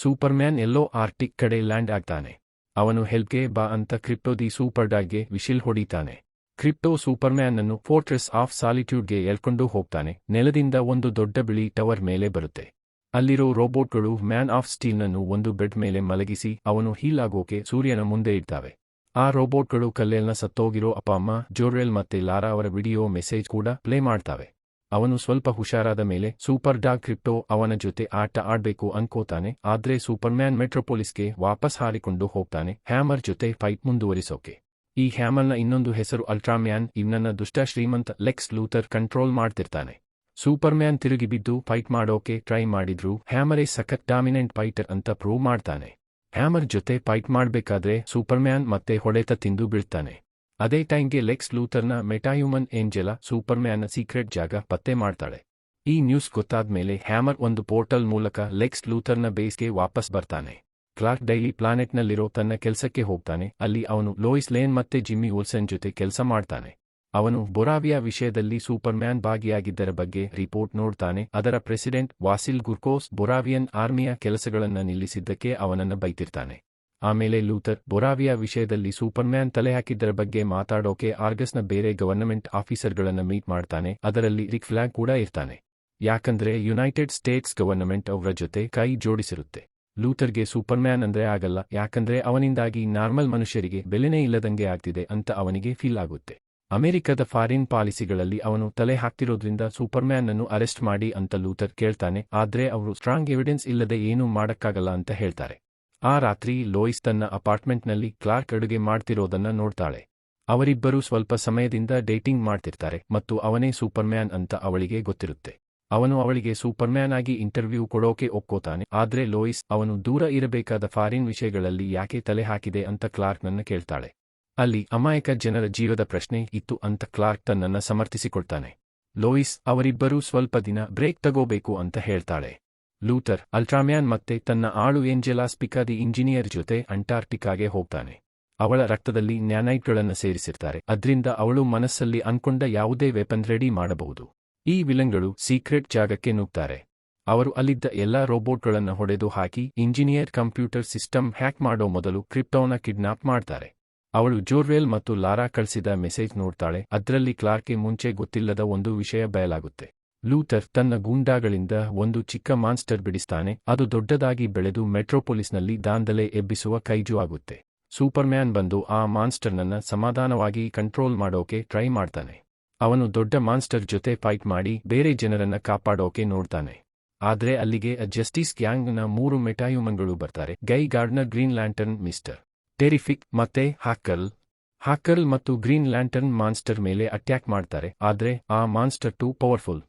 Superman ಎಲ್ಲೋ Arctic ಕಡೆ land ಆಗ್ತಾನೆ. ಅವನು ಹೆಲ್ಪ್ಗೆ ಬಾ ಅಂತ ಕ್ರಿಪ್ಟೋ ದಿ ಸೂಪರ್ ಡಾಗ್ಗೆ ವಿಶಿಲ್ ಹೊಡಿತಾನೆ. ಕ್ರಿಪ್ಟೋ ಸೂಪರ್ಮ್ಯಾನ್ ಅನ್ನು ಫೋರ್ಟ್ರೆಸ್ ಆಫ್ ಸಾಲಿಟ್ಯೂಡ್ಗೆ ಎಳ್ಕೊಂಡು ಹೋಗ್ತಾನೆ. ನೆಲದಿಂದ ಒಂದು ದೊಡ್ಡ ಬಿಳಿ ಟವರ್ ಮೇಲೆ ಬರುತ್ತೆ. ಅಲ್ಲಿರೋ ರೋಬೋಟ್ಗಳು ಮ್ಯಾನ್ ಆಫ್ ಸ್ಟೀಲ್ನನ್ನು ಒಂದು ಬೆಡ್ ಮೇಲೆ ಮಲಗಿಸಿ ಅವನು ಹೀಲ್ ಆಗೋಕೆ ಸೂರ್ಯನ ಮುಂದೆ ಇಡ್ತಾವೆ. ಆ ರೋಬೋಟ್ಗಳು ಕಲ್ಲೆಲ್ನ ಸತ್ತೋಗಿರೋ ಅಪ್ಪ ಅಮ್ಮ ಜೋರ್ವೆಲ್ ಮತ್ತೆ ಲಾರಾ ಅವರ ವಿಡಿಯೋ ಮೆಸೇಜ್ ಕೂಡ ಪ್ಲೇ ಮಾಡ್ತಾವೆ. ಅವನು ಸ್ವಲ್ಪ ಹುಷಾರಾದ ಮೇಲೆ ಸೂಪರ್ ಡಾಗ್ ಕ್ರಿಪ್ಟೋ ಅವನ ಜೊತೆ ಆಟ ಆಡ್ಬೇಕು ಅನ್ಕೋತಾನೆ, ಆದ್ರೆ ಸೂಪರ್ಮ್ಯಾನ್ ಮೆಟ್ರೋಪೊಲಿಸ್ಗೆ ವಾಪಸ್ ಹಾರಿಕೊಂಡು ಹೋಗ್ತಾನೆ ಹ್ಯಾಮರ್ ಜೊತೆ ಫೈಟ್ ಮುಂದುವರಿಸೋಕೆ. ಈ ಹ್ಯಾಮರ್ನ ಇನ್ನೊಂದು ಹೆಸರು ಅಲ್ಟ್ರಾಮ್ಯಾನ್, ಇವನನ್ನ ದುಷ್ಟ ಶ್ರೀಮಂತ ಲೆಕ್ಸ್ ಲೂಥರ್ ಕಂಟ್ರೋಲ್ ಮಾಡ್ತಿರ್ತಾನೆ. ಸೂಪರ್ಮ್ಯಾನ್ ತಿರುಗಿ ಬಿದ್ದು ಫೈಟ್ ಮಾಡೋಕೆ ಟ್ರೈ ಮಾಡಿದ್ರು ಹ್ಯಾಮರೇ ಸಖತ್ ಡಾಮಿನೆಂಟ್ ಫೈಟರ್ ಅಂತ ಪ್ರೂವ್ ಮಾಡ್ತಾನೆ. ಹ್ಯಾಮರ್ ಜೊತೆ ಫೈಟ್ ಮಾಡ್ಬೇಕಾದ್ರೆ ಸೂಪರ್ಮ್ಯಾನ್ ಮತ್ತೆ ಹೊಡೆತ ತಿಂದು ಬೀಳ್ತಾನೆ. ಅದೇ ಟೈಮ್ಗೆ ಲೆಕ್ಸ್ ಲೂಥರ್ನ ಮೆಟಾಹ್ಯೂಮನ್ ಏಂಜೆಲ ಸೂಪರ್ಮ್ಯಾನ್ನ ಸೀಕ್ರೆಟ್ ಜಾಗ ಪತ್ತೆ ಮಾಡ್ತಾಳೆ. ಈ ನ್ಯೂಸ್ ಗೊತ್ತಾದ್ಮೇಲೆ ಹ್ಯಾಮರ್ ಒಂದು ಪೋರ್ಟಲ್ ಮೂಲಕ ಲೆಕ್ಸ್ ಲೂಥರ್ನ ಬೇಸ್ಗೆ ವಾಪಸ್ ಬರ್ತಾನೆ. ಕ್ಲಾರ್ಕ್ ಡೈಲಿ ಪ್ಲಾನೆಟ್ನಲ್ಲಿರೋ ತನ್ನ ಕೆಲಸಕ್ಕೆ ಹೋಗ್ತಾನೆ. ಅಲ್ಲಿ ಅವನು ಲೋಯಿಸ್ ಲೇನ್ ಮತ್ತೆ ಜಿಮ್ಮಿ ಓಲ್ಸನ್ ಜೊತೆ ಕೆಲಸ ಮಾಡ್ತಾನೆ. ಅವನು ಬೊರಾವಿಯಾ ವಿಷಯದಲ್ಲಿ ಸೂಪರ್ಮ್ಯಾನ್ ಭಾಗಿಯಾಗಿದ್ದರ ಬಗ್ಗೆ ರಿಪೋರ್ಟ್ ನೋಡ್ತಾನೆ. ಅದರ ಪ್ರೆಸಿಡೆಂಟ್ ವಾಸಿಲ್ ಗುರ್ಕೋಸ್ ಬೊರಾವಿಯನ್ ಆರ್ಮಿಯ ಕೆಲಸಗಳನ್ನು ನಿಲ್ಲಿಸಿದ್ದಕ್ಕೆ ಅವನನ್ನ ಬೈತಿರ್ತಾನೆ. ಆಮೇಲೆ ಲೂಥರ್ ಬೊರಾವಿಯಾ ವಿಷಯದಲ್ಲಿ ಸೂಪರ್ಮ್ಯಾನ್ ತಲೆ ಹಾಕಿದ್ದರ ಬಗ್ಗೆ ಮಾತಾಡೋಕೆ ಆರ್ಗಸ್ನ ಬೇರೆ ಗವರ್ನಮೆಂಟ್ ಆಫೀಸರ್ಗಳನ್ನ ಮೀಟ್ ಮಾಡ್ತಾನೆ, ಅದರಲ್ಲಿ ರಿಕ್ ಫ್ಲಾಗ್ ಕೂಡ ಇರ್ತಾನೆ. ಯಾಕಂದ್ರೆ ಯುನೈಟೆಡ್ ಸ್ಟೇಟ್ಸ್ ಗವರ್ನಮೆಂಟ್ ಅವರ ಜೊತೆ ಕೈ ಜೋಡಿಸಿರುತ್ತೆ. ಲೂಥರ್ಗೆ ಸೂಪರ್ಮ್ಯಾನ್ ಅಂದ್ರೆ ಆಗಲ್ಲ, ಯಾಕಂದ್ರೆ ಅವನಿಂದಾಗಿ ನಾರ್ಮಲ್ ಮನುಷ್ಯರಿಗೆ ಬೆಲೆನೇ ಇಲ್ಲದಂಗೆ ಆಗ್ತಿದೆ ಅಂತ ಅವನಿಗೆ ಫೀಲ್ ಆಗುತ್ತೆ. ಅಮೆರಿಕದ ಫಾರಿನ್ ಪಾಲಿಸಿಗಳಲ್ಲಿ ಅವನು ತಲೆ ಹಾಕ್ತಿರೋದ್ರಿಂದ ಸೂಪರ್ಮ್ಯಾನ್ ಅನ್ನು ಅರೆಸ್ಟ್ ಮಾಡಿ ಅಂತ ಲೂಥರ್ ಕೇಳ್ತಾನೆ, ಆದ್ರೆ ಅವರು ಸ್ಟ್ರಾಂಗ್ ಎವಿಡೆನ್ಸ್ ಇಲ್ಲದೆ ಏನೂ ಮಾಡಕ್ಕಾಗಲ್ಲ ಅಂತ ಹೇಳ್ತಾರೆ. ಆ ರಾತ್ರಿ ಲೋಯಿಸ್ ತನ್ನ ಅಪಾರ್ಟ್ಮೆಂಟ್ನಲ್ಲಿ ಕ್ಲಾರ್ಕ್ ಅಡುಗೆ ಮಾಡ್ತಿರೋದನ್ನ ನೋಡ್ತಾಳೆ. ಅವರಿಬ್ಬರೂ ಸ್ವಲ್ಪ ಸಮಯದಿಂದ ಡೇಟಿಂಗ್ ಮಾಡ್ತಿರ್ತಾರೆ ಮತ್ತು ಅವನೇ ಸೂಪರ್ಮ್ಯಾನ್ ಅಂತ ಅವಳಿಗೆ ಗೊತ್ತಿರುತ್ತೆ. ಅವನು ಅವಳಿಗೆ ಸೂಪರ್ಮ್ಯಾನ್ ಆಗಿ ಇಂಟರ್ವ್ಯೂ ಕೊಡೋಕೆ ಒಪ್ಕೋತಾನೆ, ಆದ್ರೆ ಲೋಯಿಸ್ ಅವನು ದೂರ ಇರಬೇಕಾದ ಫಾರಿನ್ ವಿಷಯಗಳಲ್ಲಿ ಯಾಕೆ ತಲೆ ಹಾಕಿದೆ ಅಂತ ಕ್ಲಾರ್ಕ್ನನ್ನ ಕೇಳ್ತಾಳೆ. ಅಲ್ಲಿ ಅಮಾಯಕ ಜನರ ಜೀವದ ಪ್ರಶ್ನೆ ಇತ್ತು ಅಂತ ಕ್ಲಾರ್ಕ್ ತನ್ನನ್ನ ಸಮರ್ಥಿಸಿಕೊಳ್ತಾನೆ. ಲೋಯಿಸ್ ಅವರಿಬ್ಬರೂ ಸ್ವಲ್ಪ ದಿನ ಬ್ರೇಕ್ ತಗೋಬೇಕು ಅಂತ ಹೇಳ್ತಾಳೆ. ಲೂಥರ್, ಅಲ್ಟ್ರಾಮ್ಯಾನ್ ಮತ್ತೆ ತನ್ನ ಆಳು ಏಂಜೆಲಾ ಸ್ಪಿಕಾದಿ ಇಂಜಿನಿಯರ್ ಜೊತೆ ಅಂಟಾರ್ಟಿಕಾಗೆ ಹೋಗ್ತಾನೆ. ಅವಳ ರಕ್ತದಲ್ಲಿ ನ್ಯಾನೈಟ್ಗಳನ್ನು ಸೇರಿಸಿರ್ತಾರೆ. ಅದ್ರಿಂದ ಅವಳು ಮನಸ್ಸಲ್ಲಿ ಅನ್ಕೊಂಡ ಯಾವುದೇ ವೆಪನ್ ರೆಡಿ ಮಾಡಬಹುದು. ಈ ವಿಲನ್ಗಳು ಸೀಕ್ರೆಟ್ ಜಾಗಕ್ಕೆ ನುಗ್ತಾರೆ. ಅವರು ಅಲ್ಲಿದ್ದ ಎಲ್ಲಾ ರೋಬೋಟ್ಗಳನ್ನು ಹೊಡೆದು ಹಾಕಿ ಇಂಜಿನಿಯರ್ ಕಂಪ್ಯೂಟರ್ ಸಿಸ್ಟಮ್ ಹ್ಯಾಕ್ ಮಾಡೋ ಮೊದಲು ಕ್ರಿಪ್ಟೋನ ಕಿಡ್ನಾಪ್ ಮಾಡ್ತಾರೆ. ಅವಳು ಜೋರ್ವೆಲ್ ಮತ್ತು ಲಾರಾ ಕಳಿಸಿದ ಮೆಸೇಜ್ ನೋಡ್ತಾಳೆ. ಅದರಲ್ಲಿ ಕ್ಲಾರ್ಕ್ಗೆ ಮುಂಚೆ ಗೊತ್ತಿಲ್ಲದ ಒಂದು ವಿಷಯ ಬಯಲಾಗುತ್ತೆ. ಲೂಥರ್ ತನ್ನ ಗೂಂಡಾಗಳಿಂದ ಒಂದು ಚಿಕ್ಕ ಮಾನ್ಸ್ಟರ್ ಬಿಡಿಸ್ತಾನೆ, ಅದು ದೊಡ್ಡದಾಗಿ ಬೆಳೆದು ಮೆಟ್ರೋಪೊಲಿಸ್ನಲ್ಲಿ ದಾಂಧಲೆ ಎಬ್ಬಿಸುವ ಕೈಜು ಆಗುತ್ತೆ. ಸೂಪರ್ಮ್ಯಾನ್ ಬಂದು ಆ ಮಾನ್ಸ್ಟರ್ನನ್ನ ಸಮಾಧಾನವಾಗಿ ಕಂಟ್ರೋಲ್ ಮಾಡೋಕೆ ಟ್ರೈ ಮಾಡ್ತಾನೆ. ಅವನು ದೊಡ್ಡ ಮಾನ್ಸ್ಟರ್ ಜೊತೆ ಫೈಟ್ ಮಾಡಿ ಬೇರೆ ಜನರನ್ನ ಕಾಪಾಡೋಕೆ ನೋಡ್ತಾನೆ. ಆದ್ರೆ ಅಲ್ಲಿಗೆ ಜಸ್ಟಿಸ್ ಗ್ಯಾಂಗ್ನ ಮೂರು ಮೆಟಾಯುಮನ್ಗಳು ಬರ್ತಾರೆ, Guy Gardner Green Lantern Mister Terrific ಮತ್ತೆ ಹಾಕಲ್ ಹಾಕಲ್ ಮತ್ತು ಗ್ರೀನ್ ಲ್ಯಾಂಟರ್ನ್ ಮಾನ್ಸ್ಟರ್ ಮೇಲೆ ಅಟ್ಯಾಕ್ ಮಾಡ್ತಾರೆ, ಆದ್ರೆ ಆ monster too powerful.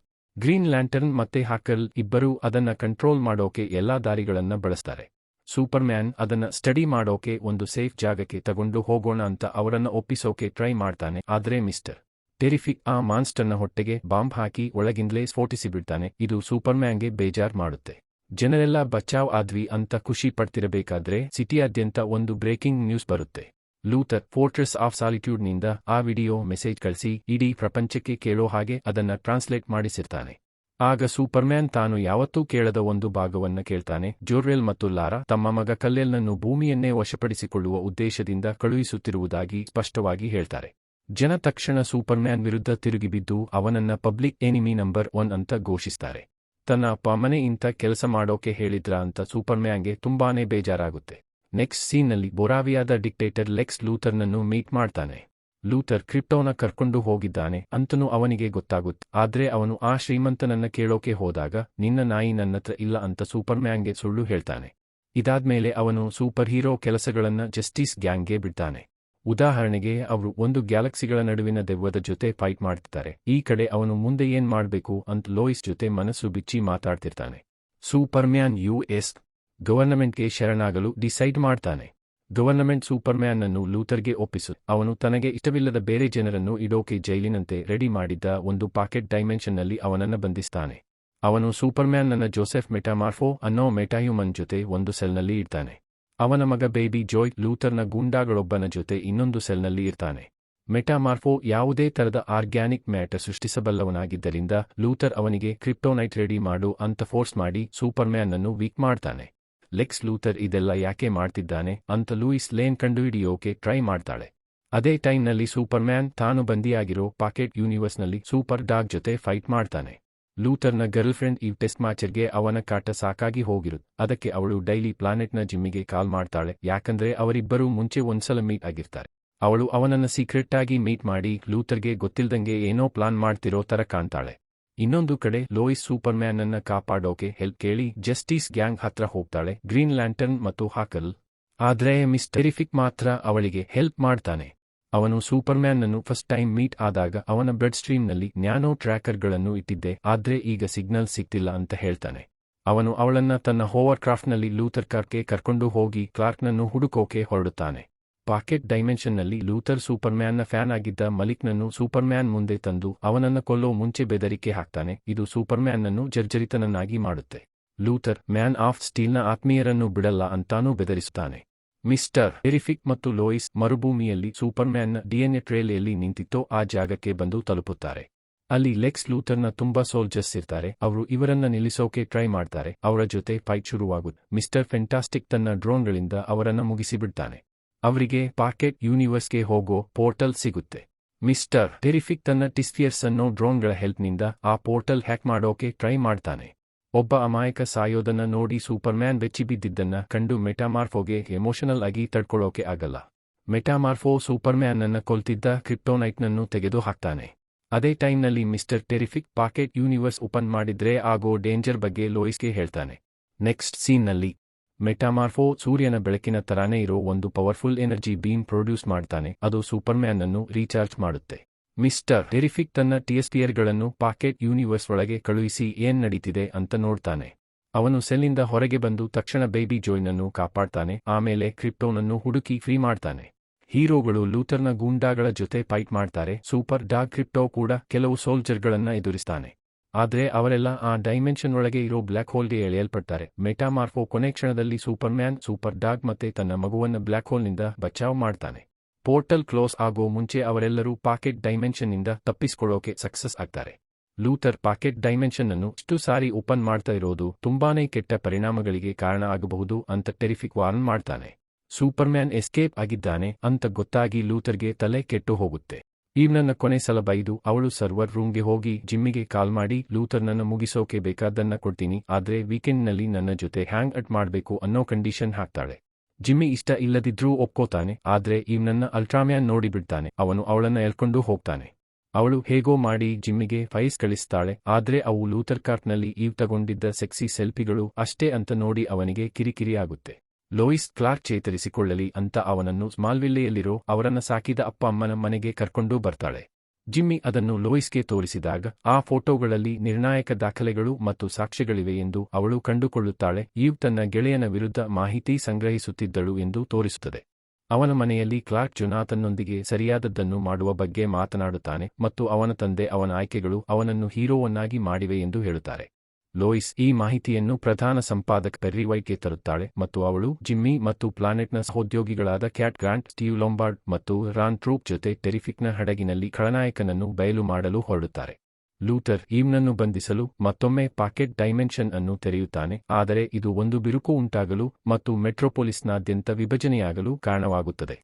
Green Lantern ಮತ್ತೆ ಹಾಕಲ್ ಇಬ್ಬರೂ ಅದನ್ನ ಕಂಟ್ರೋಲ್ ಮಾಡೋಕೆ ಎಲ್ಲಾ ದಾರಿಗಳನ್ನ ಬಳಸ್ತಾರೆ. ಸೂಪರ್ಮ್ಯಾನ್ ಅದನ್ನ ಸ್ಟಡಿ ಮಾಡೋಕೆ ಒಂದು ಸೇಫ್ ಜಾಗಕ್ಕೆ ತಗೊಂಡು ಹೋಗೋಣ ಅಂತ ಅವರನ್ನ ಒಪ್ಪಿಸೋಕೆ ಟ್ರೈ ಮಾಡ್ತಾನೆ, ಆದ್ರೆ ಮಿಸ್ಟರ್ ಟೆರಿಫಿಕ್ ಆ ಮಾನ್ಸ್ಟರ್ನ ಹೊಟ್ಟೆಗೆ ಬಾಂಬ್ ಹಾಕಿ ಒಳಗಿಂದಲೇ ಸ್ಫೋಟಿಸಿಬಿಡ್ತಾನೆ, ಇದು ಸೂಪರ್ಮ್ಯಾನ್ಗೆ ಬೇಜಾರ್ ಮಾಡುತ್ತೆ. ಜನರೆಲ್ಲ ಬಚಾವ್ ಆದ್ವಿ ಅಂತ ಖುಷಿ ಪಡ್ತಿರಬೇಕಾದ್ರೆ ಸಿಟಿಯಾದ್ಯಂತ ಒಂದು ಬ್ರೇಕಿಂಗ್ ನ್ಯೂಸ್ ಬರುತ್ತೆ. ಲೂಥರ್, ಫೋರ್ಟ್ರೆಸ್ ಆಫ್ ಸಾಲಿಟ್ಯೂಡ್ನಿಂದ ಆ ವಿಡಿಯೋ ಮೆಸೇಜ್ ಕಳಿಸಿ, ಇಡೀ ಪ್ರಪಂಚಕ್ಕೆ ಕೇಳೋ ಹಾಗೆ ಅದನ್ನ ಟ್ರಾನ್ಸ್ಲೇಟ್ ಮಾಡಿಸಿರ್ತಾನೆ. ಆಗ ಸೂಪರ್ಮ್ಯಾನ್ ತಾನು ಯಾವತ್ತೂ ಕೇಳದ ಒಂದು ಭಾಗವನ್ನ ಕೇಳ್ತಾನೆ. ಜೋರ್ವೆಲ್ ಮತ್ತು ಲಾರಾ ತಮ್ಮ ಮಗ ಕಲ್ಲೆಲ್ನನ್ನು ಭೂಮಿಯನ್ನೇ ವಶಪಡಿಸಿಕೊಳ್ಳುವ ಉದ್ದೇಶದಿಂದ ಕಳುಹಿಸುತ್ತಿರುವುದಾಗಿ ಸ್ಪಷ್ಟವಾಗಿ ಹೇಳ್ತಾರೆ. ಜನ ತಕ್ಷಣ ಸೂಪರ್ಮ್ಯಾನ್ ವಿರುದ್ಧ ತಿರುಗಿಬಿದ್ದು ಅವನನ್ನ ಪಬ್ಲಿಕ್ ಎನಿಮಿ ನಂಬರ್ ಒನ್ ಅಂತ ಘೋಷಿಸ್ತಾರೆ. ತನ್ನ ಅಪ್ಪ, ಮನೆ ಇಂಥ ಕೆಲಸ ಮಾಡೋಕೆ ಹೇಳಿದ್ರ? ಅಂತ ಸೂಪರ್ಮ್ಯಾನ್ಗೆ ತುಂಬಾನೇ ಬೇಜಾರಾಗುತ್ತೆ. ನೆಕ್ಸ್ಟ್ ಸೀನ್ನಲ್ಲಿ ಬೊರಾವಿಯಾದ ಡಿಕ್ಟೇಟರ್ ಲೆಕ್ಸ್ ಲೂಥರ್ನನ್ನು ಮೀಟ್ ಮಾಡ್ತಾನೆ. ಲೂಥರ್ ಕ್ರಿಪ್ಟೋನ ಕರ್ಕೊಂಡು ಹೋಗಿದ್ದಾನೆ, ಅಂತನೂ ಅವನಿಗೆ ಗೊತ್ತಾಗುತ್ತೆ ಆದ್ರೆ ಅವನು ಆ ಶ್ರೀಮಂತನನ್ನ ಕೇಳೋಕೆ ಹೋದಾಗ, ನಿನ್ನ ನಾಯಿ ನನ್ನತ್ರ ಇಲ್ಲ ಅಂತ ಸೂಪರ್ಮ್ಯಾನ್ಗೆ ಸುಳ್ಳು ಹೇಳ್ತಾನೆ. ಇದಾದ್ಮೇಲೆ ಅವನು ಸೂಪರ್ ಹೀರೋ ಕೆಲಸಗಳನ್ನ ಜಸ್ಟಿಸ್ ಗ್ಯಾಂಗ್ಗೆ ಬಿಡ್ತಾನೆ. ಉದಾಹರಣೆಗೆ, ಅವರು ಒಂದು ಗ್ಯಾಲಕ್ಸಿಗಳ ನಡುವಿನ ದೆವ್ವದ ಜೊತೆ ಫೈಟ್ ಮಾಡ್ತಿದ್ದಾರೆ, ಈ ಕಡೆ ಅವನು ಮುಂದೆ ಏನ್ ಮಾಡ್ಬೇಕು ಅಂತ ಲೋಯಿಸ್ ಜೊತೆ ಮನಸ್ಸು ಬಿಚ್ಚಿ ಮಾತಾಡ್ತಿರ್ತಾನೆ. ಸೂಪರ್ಮ್ಯಾನ್ ಯು ಎಸ್ ಗವರ್ನಮೆಂಟ್ಗೆ ಶರಣಾಗಲು ಡಿಸೈಡ್ ಮಾಡ್ತಾನೆ. ಗವರ್ನಮೆಂಟ್ ಸೂಪರ್ಮ್ಯಾನ್ ಅನ್ನು ಲೂಥರ್ಗೆ ಒಪ್ಪಿಸು. ಅವನು ತನಗೆ ಇಷ್ಟವಿಲ್ಲದ ಬೇರೆ ಜನರನ್ನು ಇಡೋಕೆ ಜೈಲಿನಂತೆ ರೆಡಿ ಮಾಡಿದ್ದ ಒಂದು ಪಾಕೆಟ್ ಡೈಮೆನ್ಷನ್ನಲ್ಲಿ ಅವನನ್ನ ಬಂಧಿಸ್ತಾನೆ. ಅವನು ಸೂಪರ್ಮ್ಯಾನ್ ನನ್ನ ಜೋಸೆಫ್ ಮೆಟಾಮಾರ್ಫೋ ಅನ್ನೋ ಮೆಟಾಯುಮನ್ ಜೊತೆ ಒಂದು ಸೆಲ್ನಲ್ಲಿ ಇರ್ತಾನೆ ಅವನ ಮಗ ಬೇಬಿ ಜೋಯ್ ಲೂಥರ್ನ ಗೂಂಡಾಗಳೊಬ್ಬನ ಜೊತೆ ಇನ್ನೊಂದು ಸೆಲ್ನಲ್ಲಿ ಇರ್ತಾನೆ. ಮೆಟಾಮಾರ್ಫೋ ಯಾವುದೇ ತರದ ಆರ್ಗ್ಯಾನಿಕ್ ಮ್ಯಾಟರ್ ಸೃಷ್ಟಿಸಬಲ್ಲವನಾಗಿದ್ದರಿಂದ ಲೂಥರ್ ಅವನಿಗೆ ಕ್ರಿಪ್ಟೋನೈಟ್ ರೆಡಿ ಮಾಡು ಅಂತ ಫೋರ್ಸ್ ಮಾಡಿ ಸೂಪರ್ಮ್ಯಾನ್ ಅನ್ನು ವೀಕ್ ಮಾಡ್ತಾನೆ. ಲೆಕ್ಸ್ ಲೂಥರ್ ಇದೆಲ್ಲ ಯಾಕೆ ಮಾಡ್ತಿದ್ದಾನೆ ಅಂತ ಲೂಯಿಸ್ ಲೇನ್ ಕಂಡುಹಿಡಿಯೋಕೆ ಟ್ರೈ ಮಾಡ್ತಾಳೆ. ಅದೇ ಟೈಮ್ನಲ್ಲಿ ಸೂಪರ್ಮ್ಯಾನ್ ತಾನು ಬಂದಿಯಾಗಿರೋ ಪಾಕೆಟ್ ಯೂನಿವರ್ಸ್ನಲ್ಲಿ ಸೂಪರ್ ಡಾಗ್ ಜೊತೆ ಫೈಟ್ ಮಾಡ್ತಾನೆ. ಲೂಥರ್ನ ಗರ್ಲ್ಫ್ರೆಂಡ್ ಈ ಟೆಸ್ಟ್ ಮ್ಯಾಚರ್ಗೆ ಅವನ ಕಾಟ ಸಾಕಾಗಿ ಹೋಗಿರುತ್ತೆ ಅದಕ್ಕೆ ಅವಳು ಡೈಲಿ ಪ್ಲಾನೆಟ್ನ ಜಿಮ್ಮಿಗೆ ಕಾಲ್ ಮಾಡ್ತಾಳೆ. ಯಾಕಂದ್ರೆ ಅವರಿಬ್ಬರೂ ಮುಂಚೆ ಒಂದ್ಸಲ ಮೀಟ್ ಆಗಿರ್ತಾರೆ. ಅವಳು ಅವನನ್ನ ಸೀಕ್ರೆಟ್ ಆಗಿ ಮೀಟ್ ಮಾಡಿ ಲೂಥರ್ಗೆ ಗೊತ್ತಿಲ್ದಂಗೆ ಏನೋ ಪ್ಲಾನ್ ಮಾಡ್ತಿರೋ ತರ ಕಾಣ್ತಾಳೆ. ಇನ್ನೊಂದು ಕಡೆ, ಲೋಯಿಸ್ ಸೂಪರ್ಮ್ಯಾನ್ ಅನ್ನ ಕಾಪಾಡೋಕೆ ಹೆಲ್ಪ್ ಕೇಳಿ ಜಸ್ಟಿಸ್ ಗ್ಯಾಂಗ್ ಹತ್ರ ಹೋಗ್ತಾಳೆ, ಗ್ರೀನ್ ಲ್ಯಾಂಟರ್ನ್ ಮತ್ತು ಹಾಕಲ್. ಆದ್ರೆ ಮಿಸ್ ಟೆರಿಫಿಕ್ ಮಾತ್ರ ಅವಳಿಗೆ ಹೆಲ್ಪ್ ಮಾಡ್ತಾನೆ. ಅವನು ಸೂಪರ್ಮ್ಯಾನ್ ಅನ್ನು ಫಸ್ಟ್ ಟೈಮ್ ಮೀಟ್ ಆದಾಗ ಅವನ ಬ್ಲಡ್ ಸ್ಟ್ರೀಮ್ನಲ್ಲಿ ನ್ಯಾನೋ ಟ್ರ್ಯಾಕರ್ಗಳನ್ನು ಇಟ್ಟಿದ್ದೆ, ಆದ್ರೆ ಈಗ ಸಿಗ್ನಲ್ ಸಿಗ್ತಿಲ್ಲ ಅಂತ ಹೇಳ್ತಾನೆ. ಅವನು ಅವಳನ್ನ ತನ್ನ ಹೋವರ್ ಕ್ರಾಫ್ಟ್ನಲ್ಲಿ ಲೂಥರ್ ಕರ್ಕೊಂಡು ಹೋಗಿ ಕ್ಲಾರ್ಕ್ನನ್ನು ಹುಡುಕೋಕೆ ಹೊರಡುತ್ತಾನೆ. ಪಾಕೆಟ್ ಡೈಮೆನ್ಷನ್ನಲ್ಲಿ ಲೂಥರ್ ಸೂಪರ್ಮ್ಯಾನ್ನ ಫ್ಯಾನ್ ಆಗಿದ್ದ ಮಲಿಕ್ನನ್ನು ಸೂಪರ್ಮ್ಯಾನ್ ಮುಂದೆ ತಂದು ಅವನನ್ನ ಕೊಲ್ಲೋ ಮುಂಚೆ ಬೆದರಿಕೆ ಹಾಕ್ತಾನೆ. ಇದು ಸೂಪರ್ಮ್ಯಾನ್ನನ್ನು ಜರ್ಜರಿತನನ್ನಾಗಿ ಮಾಡುತ್ತೆ. ಲೂಥರ್ ಮ್ಯಾನ್ ಆಫ್ ಸ್ಟೀಲ್ನ ಆತ್ಮೀಯರನ್ನು ಬಿಡಲ್ಲ ಅಂತಾನೂ ಬೆದರಿಸುತ್ತಾನೆ. ಮಿಸ್ಟರ್ ಟೆರಿಫಿಕ್ ಮತ್ತು ಲೋಯಿಸ್ ಮರುಭೂಮಿಯಲ್ಲಿ ಸೂಪರ್ಮ್ಯಾನ್ನ ಡಿಎನ್ಎ ಟ್ರೇಲೆಯಲ್ಲಿ ನಿಂತಿತ್ತೋ ಆ ಜಾಗಕ್ಕೆ ಬಂದು ತಲುಪುತ್ತಾರೆ. ಅಲ್ಲಿ ಲೆಕ್ಸ್ ಲೂಥರ್ನ ತುಂಬಾ ಸೋಲ್ಜರ್ಸ್ ಇರ್ತಾರೆ. ಅವರು ಇವರನ್ನ ನಿಲ್ಲಿಸೋಕೆ ಟ್ರೈ ಮಾಡ್ತಾರೆ. ಅವರ ಜೊತೆ ಫೈಟ್ ಶುರುವಾಗುತ್ತೆ ಮಿಸ್ಟರ್ ಫೆಂಟಾಸ್ಟಿಕ್ ತನ್ನ ಡ್ರೋನ್ಗಳಿಂದ ಅವರನ್ನ ಮುಗಿಸಿಬಿಡ್ತಾನೆ. ಅವರಿಗೆ ಪಾಕೆಟ್ ಯೂನಿವರ್ಸ್ಗೆ ಹೋಗೋ ಪೋರ್ಟಲ್ ಸಿಗುತ್ತೆ. ಮಿಸ್ಟರ್ ಟೆರಿಫಿಕ್ ತನ್ನ ಟಿಸ್ಫಿಯರ್ಸ್ ಅನ್ನೋ ಡ್ರೋನ್ಗಳ ಹೆಲ್ಪ್ನಿಂದ ಆ ಪೋರ್ಟಲ್ ಹ್ಯಾಕ್ ಮಾಡೋಕೆ ಟ್ರೈ ಮಾಡ್ತಾನೆ. ಒಬ್ಬ ಅಮಾಯಕ ಸಾಯೋದನ್ನ ನೋಡಿ ಸೂಪರ್ಮ್ಯಾನ್ ಬೆಚ್ಚಿಬಿದ್ದಿದ್ದನ್ನ ಕಂಡು ಮೆಟಾಮಾರ್ಫೋಗೆ ಎಮೋಷನಲ್ ಆಗಿ ತಡ್ಕೊಳ್ಳೋಕೆ ಆಗಲ್ಲ. ಮೆಟಾಮಾರ್ಫೋ ಸೂಪರ್ಮ್ಯಾನ್ನನ್ನ ಕೊಲ್ತಿದ್ದ ಕ್ರಿಪ್ಟೋನೈಟ್ನನ್ನು ತೆಗೆದು ಹಾಕ್ತಾನೆ ಅದೇ ಟೈಮ್ನಲ್ಲಿ Mister Terrific pocket universe open ಮಾಡಿದ್ರೆ ಆಗೋ ಡೇಂಜರ್ ಬಗ್ಗೆ ಲೋಯಿಸ್ಗೆ ಹೇಳ್ತಾನೆ. ನೆಕ್ಸ್ಟ್ ಸೀನ್ನಲ್ಲಿ ಮೆಟಾಮಾರ್ಫೋ ಸೂರ್ಯನ ಬೆಳಕಿನ ತರಾನೇ ಇರೋ ಒಂದು ಪವರ್ಫುಲ್ ಎನರ್ಜಿ ಬೀಮ್ ಪ್ರೊಡ್ಯೂಸ್ ಮಾಡ್ತಾನೆ. ಅದು ಸೂಪರ್ಮ್ಯಾನ್ ಅನ್ನು ರೀಚಾರ್ಜ್ ಮಾಡುತ್ತೆ. ಮಿಸ್ಟರ್ ಟೆರಿಫಿಕ್ ತನ್ನ ಟಿಎಸ್ಪಿಯರ್ಗಳನ್ನು ಪಾಕೆಟ್ ಯೂನಿವರ್ಸ್ ಒಳಗೆ ಕಳುಹಿಸಿ ಏನ್ ನಡೀತಿದೆ ಅಂತ ನೋಡ್ತಾನೆ. ಅವನು ಸೆಲ್ನಿಂದ ಹೊರಗೆ ಬಂದು ತಕ್ಷಣ ಬೇಬಿ ಜೋಯ್ನನ್ನು ಕಾಪಾಡ್ತಾನೆ. ಆಮೇಲೆ ಕ್ರಿಪ್ಟೋನನ್ನು ಹುಡುಕಿ ಫ್ರೀ ಮಾಡ್ತಾನೆ. ಹೀರೋಗಳು ಲೂಥರ್ನ ಗೂಂಡಾಗಳ ಜೊತೆ ಫೈಟ್ ಮಾಡ್ತಾರೆ. ಸೂಪರ್ ಡಾಗ್ ಕ್ರಿಪ್ಟೋ ಕೂಡ ಕೆಲವು ಸೋಲ್ಜರ್ಗಳನ್ನ ಎದುರಿಸ್ತಾನೆ. ಆದ್ರೆ ಅವರೆಲ್ಲ ಆ ಡೈಮೆನ್ಷನ್ ಒಳಗೆ ಇರೋ ಬ್ಲ್ಯಾಕ್ ಹೋಲ್ಗೆ ಎಳೆಯಲ್ಪಡ್ತಾರೆ. ಮೆಟಾಮಾರ್ಫೋ ಕೊನೆ ಕ್ಷಣದಲ್ಲಿ ಸೂಪರ್ಮ್ಯಾನ್ ಸೂಪರ್ ಡಾಗ್ ಮತ್ತೆ ತನ್ನ ಮಗುವನ್ನ ಬ್ಲ್ಯಾಕ್ ಹೋಲ್ನಿಂದ ಬಚಾವ್ ಮಾಡ್ತಾನೆ. ಪೋರ್ಟಲ್ ಕ್ಲೋಸ್ ಆಗೋ ಮುಂಚೆ ಅವರೆಲ್ಲರೂ ಪಾಕೆಟ್ ಡೈಮೆನ್ಷನ್ನಿಂದ ತಪ್ಪಿಸ್ಕೊಳ್ಳೋಕೆ ಸಕ್ಸಸ್ ಆಗ್ತಾರೆ. ಲೂಥರ್ ಪಾಕೆಟ್ ಡೈಮೆನ್ಷನ್ ಅನ್ನು ಇಷ್ಟು ಸಾರಿ ಓಪನ್ ಮಾಡ್ತಾ ಇರೋದು ತುಂಬಾನೇ ಕೆಟ್ಟ ಪರಿಣಾಮಗಳಿಗೆ ಕಾರಣ ಆಗಬಹುದು ಅಂತ ಟೆರಿಫಿಕ್ ವಾರ್ನ್ ಮಾಡ್ತಾನೆ. ಸೂಪರ್ಮ್ಯಾನ್ ಎಸ್ಕೇಪ್ ಆಗಿದ್ದಾನೆ ಅಂತ ಗೊತ್ತಾಗಿ ಲೂಥರ್ಗೆ ತಲೆ ಕೆಟ್ಟು ಹೋಗುತ್ತೆ. ಈವ್ನನ್ನ ಕೊನೆ ಸಲ ಬೈದು ಅವಳು ಸರ್ವರ್ ರೂಮ್ಗೆ ಹೋಗಿ ಜಿಮ್ಮಿಗೆ ಕಾಲ್ ಮಾಡಿ, ಲೂಥರ್ನನ್ನ ಮುಗಿಸೋಕೆ ಬೇಕಾದ್ದನ್ನ ಕೊಡ್ತೀನಿ, ಆದ್ರೆ ವೀಕೆಂಡ್ನಲ್ಲಿ ನನ್ನ ಜೊತೆ ಹ್ಯಾಂಗ್ ಅಟ್ ಮಾಡ್ಬೇಕು ಅನ್ನೋ ಕಂಡೀಷನ್ ಹಾಕ್ತಾಳೆ. ಜಿಮ್ಮಿ ಇಷ್ಟ ಇಲ್ಲದಿದ್ರೂ ಒಪ್ಕೋತಾನೆ, ಆದ್ರೆ ಈವ್ನನ್ನ ಅಲ್ಟ್ರಾಮ್ಯಾನ್ ನೋಡಿಬಿಡ್ತಾನೆ ಅವನು ಅವಳನ್ನ ಎಳ್ಕೊಂಡು ಹೋಗ್ತಾನೆ. ಅವಳು ಹೇಗೋ ಮಾಡಿ ಜಿಮ್ಮಿಗೆ ಫೈಸ್ ಕಳಿಸ್ತಾಳೆ, ಆದ್ರೆ ಅವು ಲೂಥರ್ ಕಾರ್ಟ್ನಲ್ಲಿ ಈವ್ ತಗೊಂಡಿದ್ದ ಸೆಕ್ಸಿ ಸೆಲ್ಫಿಗಳು ಅಷ್ಟೇ ಅಂತ ನೋಡಿ ಅವನಿಗೆ ಕಿರಿಕಿರಿ ಆಗುತ್ತೆ ಲೋಯಿಸ್ ಕ್ಲಾರ್ಕ್ ಚೇತರಿಸಿಕೊಳ್ಳಲಿ ಅಂತ ಅವನನ್ನು ಸ್ಮಾಲ್ವಿಲ್ಲೆಯಲ್ಲಿರೋ ಅವರನ್ನ ಸಾಕಿದ ಅಪ್ಪ ಅಮ್ಮನ ಮನೆಗೆ ಕರ್ಕೊಂಡು ಬರ್ತಾಳೆ. ಜಿಮ್ಮಿ ಅದನ್ನು ಲೋಯಿಸ್ಗೆ ತೋರಿಸಿದಾಗ, ಆ ಫೋಟೋಗಳಲ್ಲಿ ನಿರ್ಣಾಯಕ ದಾಖಲೆಗಳು ಮತ್ತು ಸಾಕ್ಷ್ಯಗಳಿವೆ ಎಂದು ಅವಳು ಕಂಡುಕೊಳ್ಳುತ್ತಾಳೆ. ಈವ್ ತನ್ನ ಗೆಳೆಯನ ವಿರುದ್ಧ ಮಾಹಿತಿ ಸಂಗ್ರಹಿಸುತ್ತಿದ್ದಳು ಎಂದು ತೋರಿಸುತ್ತದೆ. ಅವನ ಮನೆಯಲ್ಲಿ ಕ್ಲಾರ್ಕ್ ಜೊನಾಥನ್ನೊಂದಿಗೆ ಸರಿಯಾದದ್ದನ್ನು ಮಾಡುವ ಬಗ್ಗೆ ಮಾತನಾಡುತ್ತಾನೆ ಮತ್ತು ಅವನ ತಂದೆ ಅವನ ಆಯ್ಕೆಗಳು ಅವನನ್ನು ಹೀರೋವನ್ನಾಗಿ ಮಾಡಿವೆ ಎಂದು ಹೇಳುತ್ತಾರೆ. ಲೋಯಿಸ್ ಈ ಮಾಹಿತಿಯನ್ನು ಪ್ರಧಾನ ಸಂಪಾದಕ ಪೆರ್ರಿ ವೈಟ್ಗೆ ತರುತ್ತಾಳೆ ಮತ್ತು ಅವಳು ಜಿಮ್ಮಿ ಮತ್ತು ಪ್ಲಾನೆಟ್ನ ಸಹೋದ್ಯೋಗಿಗಳಾದ ಕ್ಯಾಟ್ ಗ್ರಾಂಟ್, ಸ್ಟೀವ್ ಲೊಂಬಾರ್ಡ್ ಮತ್ತು ರಾನ್ ಟ್ರೂಪ್ ಜೊತೆ ಟೆರಿಫಿಕ್ನ ಹಡಗಿನಲ್ಲಿ ಖಳನಾಯಕನನ್ನು ಬಯಲು ಮಾಡಲು ಹೊರಡುತ್ತಾರೆ. ಲೂಥರ್ ಈವ್ನನ್ನು ಬಂಧಿಸಲು ಮತ್ತೊಮ್ಮೆ ಪಾಕೆಟ್ ಡೈಮೆನ್ಷನ್ ಅನ್ನು ತೆರೆಯುತ್ತಾನೆ, ಆದರೆ ಇದು ಒಂದು ಬಿರುಕು ಉಂಟಾಗಲು ಮತ್ತು ಮೆಟ್ರೋಪೊಲಿಸ್ನಾದ್ಯಂತ ವಿಭಜನೆಯಾಗಲು ಕಾರಣವಾಗುತ್ತದೆ.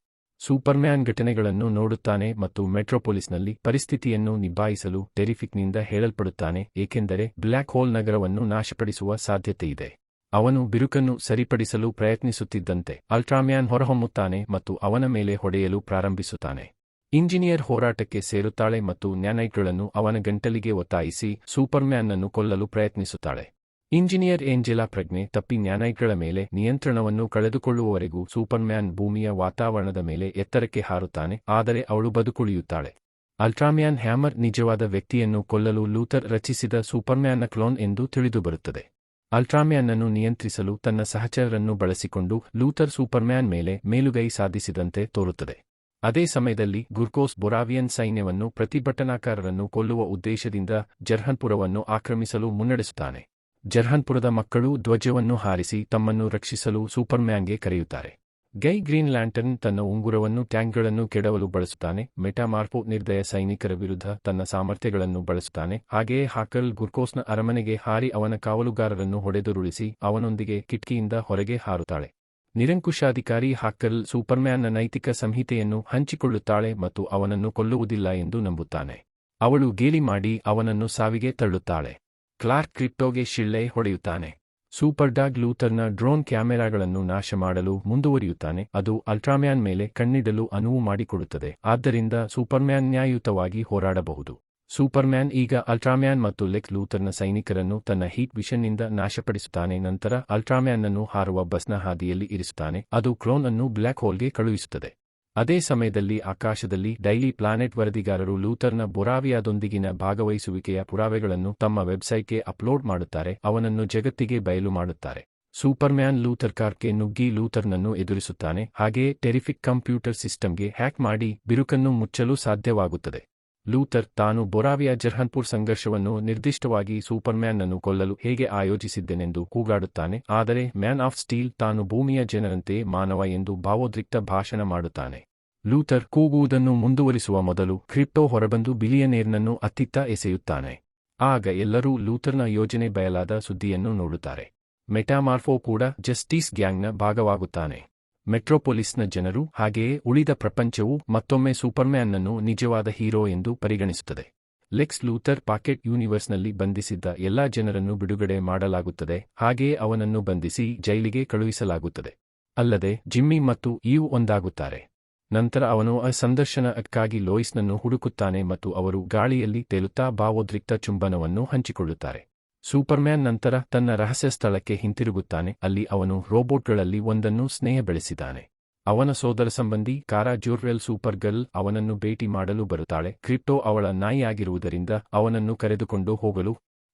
ಸೂಪರ್ಮ್ಯಾನ್ ಘಟನೆಗಳನ್ನು ನೋಡುತ್ತಾನೆ ಮತ್ತು ಮೆಟ್ರೋಪೊಲಿಸ್ನಲ್ಲಿ ಪರಿಸ್ಥಿತಿಯನ್ನು ನಿಭಾಯಿಸಲು ಟೆರಿಫಿಕ್ನಿಂದ ಹೇಳಲ್ಪಡುತ್ತಾನೆ, ಏಕೆಂದರೆ ಬ್ಲ್ಯಾಕ್ ಹೋಲ್ ನಗರವನ್ನು ನಾಶಪಡಿಸುವ ಸಾಧ್ಯತೆಯಿದೆ. ಅವನು ಬಿರುಕನ್ನು ಸರಿಪಡಿಸಲು ಪ್ರಯತ್ನಿಸುತ್ತಿದ್ದಂತೆ ಅಲ್ಟ್ರಾಮ್ಯಾನ್ ಹೊರಹೊಮ್ಮುತ್ತಾನೆ ಮತ್ತು ಅವನ ಮೇಲೆ ಹೊಡೆಯಲು ಪ್ರಾರಂಭಿಸುತ್ತಾನೆ. ಇಂಜಿನಿಯರ್ ಹೋರಾಟಕ್ಕೆ ಸೇರುತ್ತಾಳೆ ಮತ್ತು ನ್ಯಾನೈಟ್ಗಳನ್ನು ಅವನ ಗಂಟಲಿಗೆ ಒತ್ತಾಯಿಸಿ ಸೂಪರ್ಮ್ಯಾನ್ನನ್ನು ಕೊಲ್ಲಲು ಪ್ರಯತ್ನಿಸುತ್ತಾಳೆ. ಇಂಜಿನಿಯರ್ ಏಂಜೆಲಾ ಪ್ರಜ್ಞೆ ತಪ್ಪಿ ನ್ಯಾನೈಟ್ಗಳ ಮೇಲೆ ನಿಯಂತ್ರಣವನ್ನು ಕಳೆದುಕೊಳ್ಳುವವರೆಗೂ ಸೂಪರ್ಮ್ಯಾನ್ ಭೂಮಿಯ ವಾತಾವರಣದ ಮೇಲೆ ಎತ್ತರಕ್ಕೆ ಹಾರುತ್ತಾನೆ, ಆದರೆ ಅವಳು ಬದುಕುಳಿಯುತ್ತಾಳೆ. ಅಲ್ಟ್ರಾಮ್ಯಾನ್ ಹ್ಯಾಮರ್ ನಿಜವಾದ ವ್ಯಕ್ತಿಯನ್ನು ಕೊಲ್ಲಲು ಲೂಥರ್ ರಚಿಸಿದ ಸೂಪರ್ಮ್ಯಾನ್ನ ಕ್ಲೋನ್ ಎಂದು ತಿಳಿದುಬರುತ್ತದೆ. ಅಲ್ಟ್ರಾಮ್ಯಾನ್ನನ್ನು ನಿಯಂತ್ರಿಸಲು ತನ್ನ ಸಹಚರರನ್ನು ಬಳಸಿಕೊಂಡು ಲೂಥರ್ ಸೂಪರ್ಮ್ಯಾನ್ ಮೇಲೆ ಮೇಲುಗೈ ಸಾಧಿಸಿದಂತೆ ತೋರುತ್ತದೆ. ಅದೇ ಸಮಯದಲ್ಲಿ ಗುರ್ಕೋಸ್ ಬೊರಾವಿಯನ್ ಸೈನ್ಯವನ್ನು ಪ್ರತಿಭಟನಾಕಾರರನ್ನು ಕೊಲ್ಲುವ ಉದ್ದೇಶದಿಂದ ಜರ್ಹನ್ಪುರವನ್ನು ಆಕ್ರಮಿಸಲು ಮುನ್ನಡೆಸುತ್ತಾನೆ. ಜರ್ಹನ್ಪುರದ ಮಕ್ಕಳು ಧ್ವಜವನ್ನು ಹಾರಿಸಿ ತಮ್ಮನ್ನು ರಕ್ಷಿಸಲು ಸೂಪರ್ಮ್ಯಾನ್ಗೆ ಕರೆಯುತ್ತಾರೆ. ಗೈ ಗ್ರೀನ್ ಲ್ಯಾಂಟರ್ನ್ ತನ್ನ ಉಂಗುರವನ್ನು ಟ್ಯಾಂಕ್ಗಳನ್ನು ಕೆಡವಲು ಬಳಸುತ್ತಾನೆ. ಮೆಟಾಮಾರ್ಪೋ ನಿರ್ದಯ ಸೈನಿಕರ ವಿರುದ್ಧ ತನ್ನ ಸಾಮರ್ಥ್ಯಗಳನ್ನು ಬಳಸುತ್ತಾನೆ. ಹಾಗೆಯೇ ಹಾಕಲ್ ಗುರ್ಕೋಸ್ನ ಅರಮನೆಗೆ ಹಾರಿ ಅವನ ಕಾವಲುಗಾರರನ್ನು ಹೊಡೆದುರುಳಿಸಿ ಅವನೊಂದಿಗೆ ಕಿಟಕಿಯಿಂದ ಹೊರಗೆ ಹಾರುತ್ತಾಳೆ. ನಿರಂಕುಶಾಧಿಕಾರಿ ಹಾಕಲ್ ಸೂಪರ್ಮ್ಯಾನ್ನ ನೈತಿಕ ಸಂಹಿತೆಯನ್ನು ಹಂಚಿಕೊಳ್ಳುತ್ತಾಳೆ ಮತ್ತು ಅವನನ್ನು ಕೊಲ್ಲುವುದಿಲ್ಲ ಎಂದು ನಂಬುತ್ತಾನೆ. ಅವಳು ಗೇಲಿ ಮಾಡಿ ಅವನನ್ನು ಸಾವಿಗೆ ತಳ್ಳುತ್ತಾಳೆ. ಕ್ಲಾರ್ಕ್ ಕ್ರಿಪ್ಟೋಗೆ ಶಿಳ್ಳೆ ಹೊಡೆಯುತ್ತಾನೆ. ಸೂಪರ್ ಡಾಗ್ ಲೂಥರ್ನ ಡ್ರೋನ್ ಕ್ಯಾಮೆರಾಗಳನ್ನು ನಾಶ ಮಾಡಲು ಮುಂದುವರಿಯುತ್ತಾನೆ. ಅದು ಅಲ್ಟ್ರಾಮ್ಯಾನ್ ಮೇಲೆ ಕಣ್ಣಿಡಲು ಅನುವು ಮಾಡಿಕೊಡುತ್ತದೆ. ಆದ್ದರಿಂದ ಸೂಪರ್ಮ್ಯಾನ್ ನ್ಯಾಯಯುತವಾಗಿ ಹೋರಾಡಬಹುದು. ಸೂಪರ್ಮ್ಯಾನ್ ಈಗ ಅಲ್ಟ್ರಾಮ್ಯಾನ್ ಮತ್ತು ಲೆಕ್ ಲೂಥರ್ನ ಸೈನಿಕರನ್ನು ತನ್ನ ಹೀಟ್ ವಿಷನ್ನಿಂದ ನಾಶಪಡಿಸುತ್ತಾನೆ. ನಂತರ ಅಲ್ಟ್ರಾಮ್ಯಾನ್ ಅನ್ನು ಹಾರುವ ಬಸ್ನ ಹಾದಿಯಲ್ಲಿ ಇರಿಸುತ್ತಾನೆ. ಅದು ಕ್ಲೋನ್ ಅನ್ನು ಬ್ಲ್ಯಾಕ್ ಹೋಲ್ಗೆ ಕಳುಹಿಸುತ್ತದೆ. ಅದೇ ಸಮಯದಲ್ಲಿ ಆಕಾಶದಲ್ಲಿ ಡೈಲಿ ಪ್ಲಾನೆಟ್ ವರದಿಗಾರರು ಲೂಥರ್ನ ಬೊರಾವಿಯಾದೊಂದಿಗಿನ ಭಾಗವಹಿಸುವಿಕೆಯ ಪುರಾವೆಗಳನ್ನು ತಮ್ಮ ವೆಬ್ಸೈಟ್ಗೆ ಅಪ್ಲೋಡ್ ಮಾಡುತ್ತಾರೆ, ಅವನನ್ನು ಜಗತ್ತಿಗೆ ಬಯಲು ಮಾಡುತ್ತಾರೆ. ಸೂಪರ್ಮ್ಯಾನ್ ಲೂಥರ್ ಕಾರ್ಗೆ ನುಗ್ಗಿ ಲೂಥರ್ನನ್ನು ಎದುರಿಸುತ್ತಾನೆ, ಹಾಗೆಯೇ ಟೆರಿಫಿಕ್ ಕಂಪ್ಯೂಟರ್ ಸಿಸ್ಟಮ್ಗೆ ಹ್ಯಾಕ್ ಮಾಡಿ ಬಿರುಕನ್ನು ಮುಚ್ಚಲು ಸಾಧ್ಯವಾಗುತ್ತದೆ. ಲೂಥರ್ ತಾನು ಬೊರಾವಿಯ ಜರ್ಹನ್ಪುರ್ ಸಂಘರ್ಷವನ್ನು ನಿರ್ದಿಷ್ಟವಾಗಿ ಸೂಪರ್ಮ್ಯಾನ್ನನ್ನು ಕೊಲ್ಲಲು ಹೇಗೆ ಆಯೋಜಿಸಿದ್ದೆನೆಂದು ಕೂಗಾಡುತ್ತಾನೆ, ಆದರೆ ಮ್ಯಾನ್ ಆಫ್ ಸ್ಟೀಲ್ ತಾನು ಭೂಮಿಯ ಜನರಂತೆ ಮಾನವ ಎಂದು ಭಾವೋದ್ರಿಕ್ತ ಭಾಷಣ ಮಾಡುತ್ತಾನೆ. ಲೂಥರ್ ಕೂಗುವುದನ್ನು ಮುಂದುವರಿಸುವ ಮೊದಲು ಕ್ರಿಪ್ಟೋ ಹೊರಬಂದು ಬಿಲಿಯನೇರ್ನನ್ನು ಅತ್ತಿತ್ತ ಎಸೆಯುತ್ತಾನೆ. ಆಗ ಎಲ್ಲರೂ ಲೂಥರ್ನ ಯೋಜನೆ ಬಯಲಾದ ಸುದ್ದಿಯನ್ನು ನೋಡುತ್ತಾರೆ. ಮೆಟಾಮಾರ್ಫೋ ಕೂಡ ಜಸ್ಟಿಸ್ ಗ್ಯಾಂಗ್ನ ಭಾಗವಾಗುತ್ತಾನೆ. ಮೆಟ್ರೋಪೊಲಿಸ್ನ ಜನರು ಹಾಗೆಯೇ ಉಳಿದ ಪ್ರಪಂಚವು ಮತ್ತೊಮ್ಮೆ ಸೂಪರ್ಮ್ಯಾನ್ನನ್ನು ನಿಜವಾದ ಹೀರೋ ಎಂದು ಪರಿಗಣಿಸುತ್ತದೆ. ಲೆಕ್ಸ್ ಲೂಥರ್ ಪಾಕೆಟ್ ಯೂನಿವರ್ಸ್ನಲ್ಲಿ ಬಂಧಿಸಿದ್ದ ಎಲ್ಲಾ ಜನರನ್ನು ಬಿಡುಗಡೆ ಮಾಡಲಾಗುತ್ತದೆ, ಹಾಗೆಯೇ ಅವನನ್ನು ಬಂಧಿಸಿ ಜೈಲಿಗೆ ಕಳುಹಿಸಲಾಗುತ್ತದೆ. ಅಲ್ಲದೆ, ಜಿಮ್ಮಿ ಮತ್ತು ಈವ್ ಒಂದಾಗುತ್ತಾರೆ. ನಂತರ ಅವನು ಆ ಸಂದರ್ಶನಕ್ಕಾಗಿ ಲೋಯಿಸ್ನನ್ನು ಹುಡುಕುತ್ತಾನೆ ಮತ್ತು ಅವರು ಗಾಳಿಯಲ್ಲಿ ತೇಲುತ್ತಾ ಭಾವೋದ್ರಿಕ್ತ ಚುಂಬನವನ್ನು ಹಂಚಿಕೊಳ್ಳುತ್ತಾರೆ. ಸೂಪರ್ಮ್ಯಾನ್ ನಂತರ ತನ್ನ ರಹಸ್ಯ ಸ್ಥಳಕ್ಕೆ ಹಿಂತಿರುಗುತ್ತಾನೆ. ಅಲ್ಲಿ ಅವನು ರೋಬೋಟ್ಗಳಲ್ಲಿ ಒಂದನ್ನು ಸ್ನೇಹ ಬೆಳೆಸಿದ್ದಾನೆ ಅವನ ಸೋದರ ಸಂಬಂಧಿ ಕಾರಾ ಜೋರ್ವೆಲ್ ಸೂಪರ್ ಗರ್ಲ್ ಅವನನ್ನು ಭೇಟಿ ಮಾಡಲು ಬರುತ್ತಾಳೆ. ಕ್ರಿಪ್ಟೋ ಅವಳ ನಾಯಿಯಾಗಿರುವುದರಿಂದ ಅವನನ್ನು ಕರೆದುಕೊಂಡು ಹೋಗಲು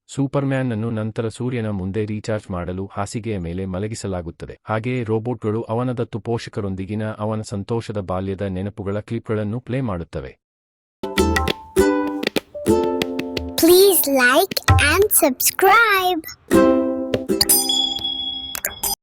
ಸೂಪರ್ಮ್ಯಾನ್ನನ್ನು ನಂತರ ಸೂರ್ಯನ ಮುಂದೆ ರೀಚಾರ್ಜ್ ಮಾಡಲು ಹಾಸಿಗೆಯ ಮೇಲೆ ಮಲಗಿಸಲಾಗುತ್ತದೆ. ಹಾಗೆಯೇ ರೋಬೋಟ್ಗಳು ಅವನ ದತ್ತು ಪೋಷಕರೊಂದಿಗಿನ ಅವನ ಸಂತೋಷದ ಬಾಲ್ಯದ ನೆನಪುಗಳ ಕ್ಲಿಪ್ಗಳನ್ನು ಪ್ಲೇ ಮಾಡುತ್ತವೆ. Like and subscribe.